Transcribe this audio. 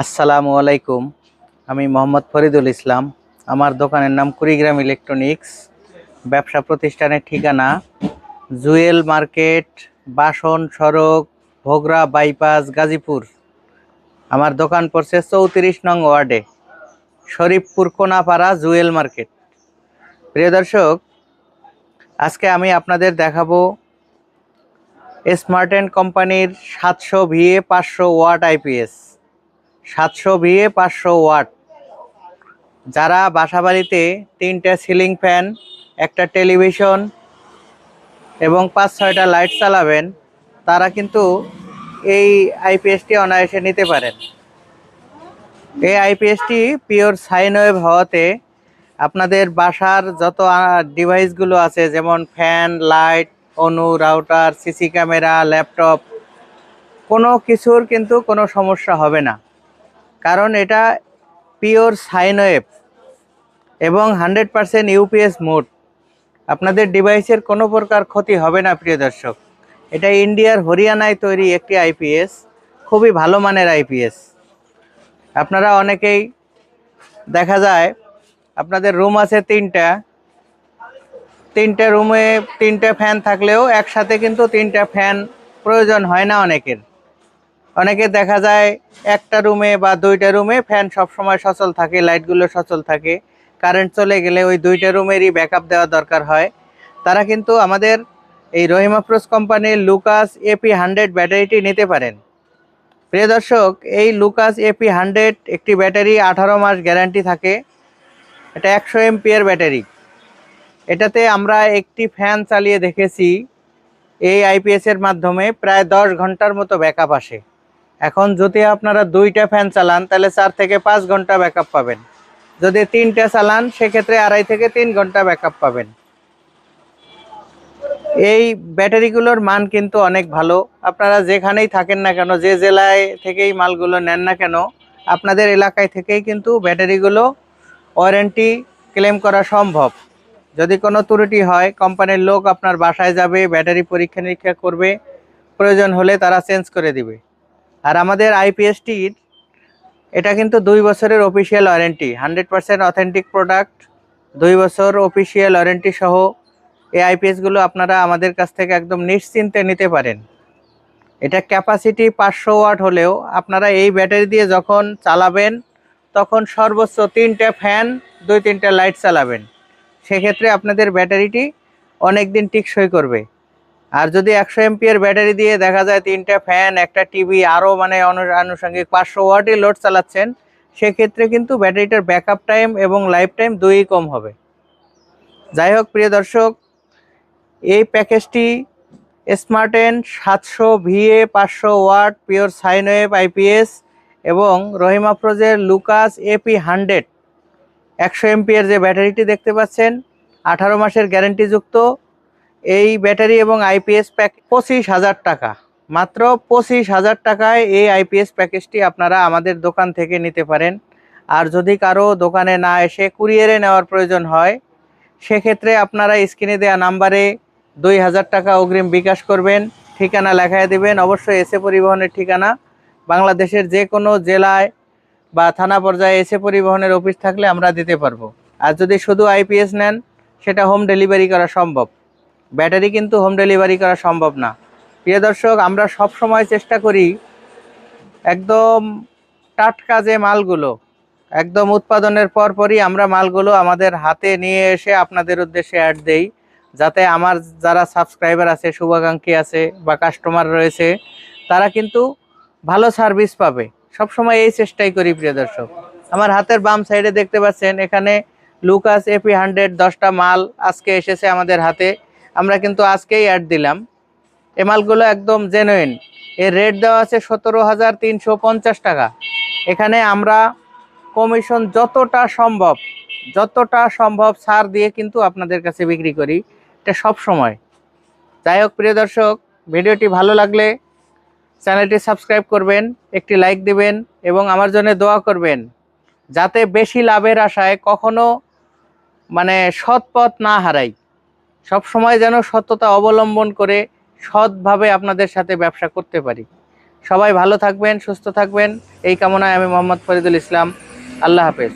আসসালামু আলাইকুম। আমি মোহাম্মদ ফরিদুল ইসলাম। আমার দোকানের নাম কুড়িগ্রাম ইলেকট্রনিক্স। ব্যবসা প্রতিষ্ঠানের ঠিকানা জুয়েল মার্কেট, বাসন সড়ক, ভোগরা বাইপাস, গাজীপুর। আমার দোকান পড়ছে চৌত্রিশ নং ওয়ার্ডে, শরীফপুর কোনাপাড়া জুয়েল মার্কেট। প্রিয় দর্শক, আজকে আমি আপনাদের দেখাবো স্মার্ট কোম্পানির সাতশো ভিএ পাঁচশো ওয়াট আইপিএস। সাতশো ভিএ পাঁচশো ওয়াট। যারা বাসাবাড়িতে তিনটা সিলিং ফ্যান, একটা টেলিভিশন এবং পাঁচ ছয়টা লাইট চালাবেন, তারা কিন্তু এই আইপিএসটি অনায়াসে নিতে পারেন। এই আইপিএসটি পিওর সাইন ওয়েভ হওয়াতে আপনাদের বাসার যত ডিভাইসগুলো আছে, যেমন ফ্যান, লাইট, অনু, রাউটার, সিসি ক্যামেরা, ল্যাপটপ, কোনো কিছুর কিন্তু কোনো সমস্যা হবে না। কারণ এটা পিওর সাইন ওয়েভ এবং হান্ড্রেড পারসেন্ট ইউপিএস মোড আপনাদের ডিভাইসের কোনো প্রকার ক্ষতি হবে না, প্রিয় দর্শক। এটা ইন্ডিয়ার হরিয়ানায় তৈরি একটি আইপিএস খুবই ভালো মানের আইপিএস আপনারা অনেকেই দেখা যায়, আপনাদের রুম আছে তিনটা। তিনটে রুমে তিনটে ফ্যান থাকলেও একসাথে কিন্তু তিনটা ফ্যান প্রয়োজন হয় না অনেকের। অনেকে দেখা যায় একটা রুমে বা দুইটা রুমে ফ্যান সবসময় সচল থাকে লাইটগুলো সচল থাকে। কারেন্ট চলে গেলে ওই দুইটা রুমেরই ব্যাকআপ দেওয়া দরকার হয়। তারা কিন্তু আমাদের এই রহিমাফ্রোজ কোম্পানির লুকাস এপি হান্ড্রেড ব্যাটারিটি নিতে পারেন। প্রিয় দর্শক, এই লুকাস এপি হান্ড্রেড একটি ব্যাটারি আঠারো মাস গ্যারান্টি থাকে। এটা একশো এমপিয়ার ব্যাটারি এটাতে আমরা একটি ফ্যান চালিয়ে দেখেছি। এই আইপিএস এর মাধ্যমে প্রায় দশ ঘণ্টার মতো ব্যাকআপ আসে। এখন যদি আপনারা দুইটা ফ্যান চালান, তাহলে চার থেকে পাঁচ ঘণ্টা ব্যাকআপ পাবেন। যদি তিনটা চালান, সেক্ষেত্রে আড়াই থেকে তিন ঘণ্টা ব্যাকআপ পাবেন। এই ব্যাটারিগুলোর মান কিন্তু অনেক ভালো। আপনারা যেখানেই থাকেন না কেন, যে জেলায় থেকেই মালগুলো নেন না কেন, আপনাদের এলাকায় থেকেই কিন্তু ব্যাটারিগুলো ওয়ারেন্টি ক্লেম করা সম্ভব। যদি কোনো ত্রুটি হয় কোম্পানির লোক আপনার বাসায় যাবে, ব্যাটারি পরীক্ষা নিরীক্ষা করবে, প্রয়োজন হলে তারা চেঞ্জ করে দিবে। আর আমাদের আইপিএসটির, এটা কিন্তু দুই বছরের official warranty hundred percent authentic product দুই বছর অফিসিয়াল ওয়ারেন্টি সহ এই আইপিএসগুলো আপনারা আমাদের কাছ থেকে একদম নিশ্চিন্তে নিতে পারেন। এটা ক্যাপাসিটি পাঁচশো ওয়াট হলেও আপনারা এই ব্যাটারি দিয়ে যখন চালাবেন, তখন সর্বোচ্চ তিনটে ফ্যান দুই তিনটে লাইট চালাবেন। সেক্ষেত্রে আপনাদের ব্যাটারিটি অনেক দিন টিকসই করবে। আর যদি একশো এমপিয়ার ব্যাটারি দিয়ে দেখা যায় তিনটা ফ্যান একটা টিভি আরও মানে আনুষঙ্গিক পাঁচশো ওয়াটই লোড চালাচ্ছেন, সেক্ষেত্রে কিন্তু ব্যাটারিটার ব্যাকআপ টাইম এবং লাইফ টাইম দুইই কম হবে। যাই হোক, প্রিয় দর্শক, এই প্যাকেজটি স্মার্ট এন সাতশো ভিএ পাঁচশো watt pure sine wave IPS এবং রহিমাফ্রোজের লুকাস এপি হান্ড্রেড একশো এমপিয়ার যে ব্যাটারিটি দেখতে পাচ্ছেন, আঠারো মাসের গ্যারেন্টিযুক্ত এই ব্যাটারি এবং আইপিএস প্যাক পঁচিশ হাজার টাকা। মাত্র পঁচিশ হাজার টাকায় এই আইপিএস প্যাকেজটি আপনারা আমাদের দোকান থেকে নিতে পারেন। আর যদি কারও দোকানে না এসে কুরিয়ারে নেওয়ার প্রয়োজন হয়, সেক্ষেত্রে আপনারা স্ক্রিনে দেওয়া নাম্বারে দুই হাজার টাকা অগ্রিম বিকাশ করবেন। ঠিকানা লেখায় দেবেন। অবশ্যই এসে পরিবহনের ঠিকানা। বাংলাদেশের যে কোনো জেলায় বা থানা পর্যায়ে এসে পরিবহনের অফিস থাকলে আমরা দিতে পারব। আর যদি শুধু আইপিএস নেন, সেটা হোম ডেলিভারি করা সম্ভব। ব্যাটারি কিন্তু হোম ডেলিভারি করা সম্ভব না। প্রিয় দর্শক, আমরা সব সময় চেষ্টা করি একদম টাটকা যে মালগুলো, একদম উৎপাদনের পরপরই আমরা মালগুলো আমাদের হাতে নিয়ে এসে আপনাদের উদ্দেশ্যে অ্যাড দেই, যাতে আমার যারা সাবস্ক্রাইবার আছে, শুভাকাঙ্ক্ষী আছে বা কাস্টমার রয়েছে, তারা কিন্তু ভালো সার্ভিস পাবে। সব সময় এই চেষ্টাই করি, প্রিয় দর্শক। আমার হাতের বাম সাইডে দেখতে পাচ্ছেন, এখানে লুকাস এপি হান্ড্রেড দশটা মাল আজকে এসেছে আমাদের হাতে। আমরা কিন্তু আজকেই অ্যাড দিলাম। এ মালগুলো একদম জেনুইন এর রেট দেওয়া আছে সতেরো হাজার তিনশো পঞ্চাশ টাকা। এখানে আমরা কমিশন যতটা সম্ভব যতটা সম্ভব সার দিয়ে কিন্তু আপনাদের কাছে বিক্রি করি। এটা সব সময়। যাই হোক, প্রিয় দর্শক, ভিডিওটি ভালো লাগলে চ্যানেলটি সাবস্ক্রাইব করবেন, একটি লাইক দিবেন এবং আমার জন্য দোয়া করবেন। যাতে বেশি লাভের আশায় কখনো মানে সৎপথ না হারাই। সব সময় যেন সত্যতা অবলম্বন করে সৎভাবে আপনাদের সাথে ব্যবসা করতে পারি। সবাই ভালো থাকবেন, সুস্থ থাকবেন। এই কামনায় আমি মোহাম্মদ ফরিদুল ইসলাম। আল্লাহ হাফেজ।